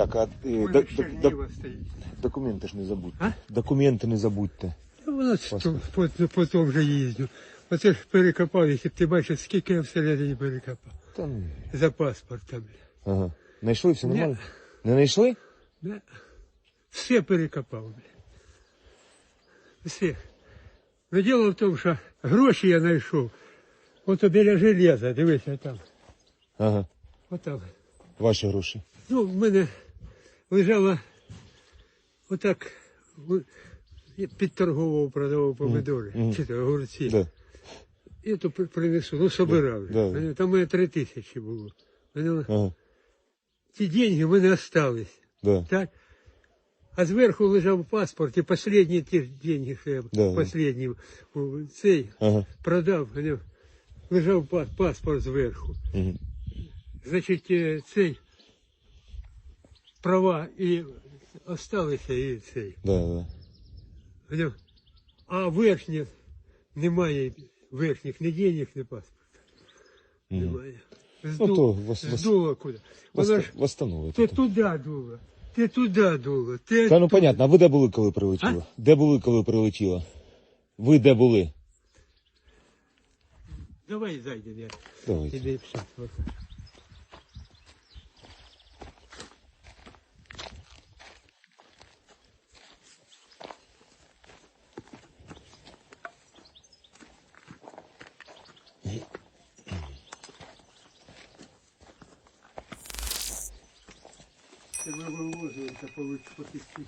Так, а е, Воно до- до- до- гніва стоїть. документи ж не забудьте. Документи не забудьте. Та воно ж то- по, по тому вже їздю. Оце ж перекопав, якщо б ти бачиш, скільки я всередині перекопав. Та ні. За паспортом. Ага. Знайшли все нормально? Не знайшли? Да. Все перекопав. бля. Все. Но діло в тому, що гроші я знайшов. Ото біля железа, дивися там. Ага. Отам. Ваші гроші. Ну, в мене лежала отак, підторговував, продавав помидори, мгм. чи то огурці. Да. І то принесу, ну собирав. Да. Мене- Там у мене три тисячі було. Мене, Ага. ті деньги в мене остались. Да. Так? А зверху лежав паспорт, і останні ті деньги, що я Да, у- цей Ага. продав, лежав паспорт зверху. Угу. Значить, е, цей права і осталися і цей. Да, да. Поняв? А верхніх немає верхніх ні денег, ні паспорта. Мгм. Немає. Ну, то вас- вас- здуло куди. Ж Вост- ти туди дуло, ти туди дуло, ти Та ну понятно, а ви де були, коли прилетіло? Де були, коли прилетіло? Ви де були? давай зайдемо. Я. Давайте. Іди все. от. Ми вивозили, це по по тисячі.